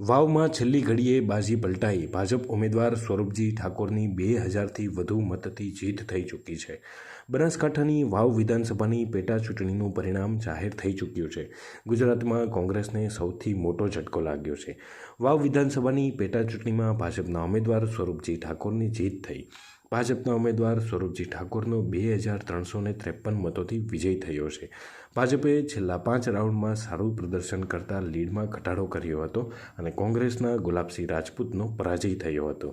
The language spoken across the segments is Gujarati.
વાવમાં છેલ્લી ઘડીએ બાજી પલટાઈ. ભાજપ ઉમેદવાર સ્વરૂપજી ઠાકોરની બે હજારથી વધુ મતથી જીત થઈ ચૂકી છે. બનાસકાંઠાની વાવ વિધાનસભાની પેટા ચૂંટણીનું પરિણામ જાહેર થઈ ચૂક્યું છે. ગુજરાતમાં કોંગ્રેસને સૌથી મોટો ઝટકો લાગ્યો છે. વાવ વિધાનસભાની પેટા ચૂંટણીમાં ભાજપના ઉમેદવાર સ્વરૂપજી ઠાકોરની જીત થઈ. ભાજપના ઉમેદવાર સ્વરૂપજી ઠાકોરનો બે હજાર ત્રણસો ને ત્રેપન મતોથી વિજય થયો છે. ભાજપે છેલ્લા પાંચ રાઉન્ડમાં સારું પ્રદર્શન કરતા લીડમાં ઘટાડો કર્યો હતો અને કોંગ્રેસના ગુલાબસિંહ રાજપૂતનો પરાજય થયો હતો.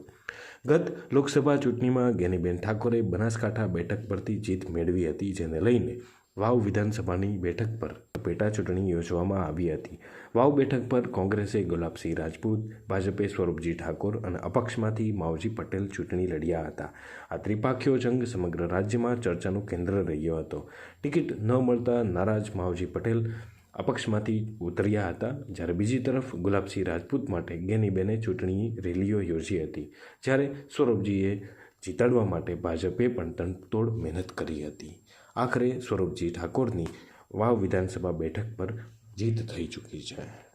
ગત લોકસભા ચૂંટણીમાં ગેનીબેન ઠાકોરે બનાસકાંઠા બેઠક પરથી જીત મેળવી હતી, જેને લઈને વાવ વિધાનસભાની બેઠક પર પેટા ચૂંટણી યોજવામાં આવી હતી. વાવ બેઠક પર કોંગ્રેસે ગુલાબસિંહ રાજપૂત, ભાજપે સ્વરૂપજી ઠાકોર અને અપક્ષમાંથી માવજી પટેલ ચૂંટણી લડ્યા હતા. આ ત્રિપાખીયો જંગ સમગ્ર રાજ્યમાં ચર્ચાનું કેન્દ્ર રહ્યો હતો. ટિકિટ ન મળતા નારાજ માવજી પટેલ અપક્ષમાંથી ઉતર્યા હતા. જ્યારે બીજી તરફ ગુલાબસિંહ રાજપૂત માટે ગેનીબેને ચૂંટણી રેલીઓ યોજી હતી. જ્યારે સ્વરૂપજીએ જીતાડવા માટે ભાજપે પણ તનતોડ મહેનત કરી હતી. આખરે સ્વરૂપજી ઠાકોરની વાવ વિધાનસભા બેઠક પર જીત થઈ ચૂકી છે.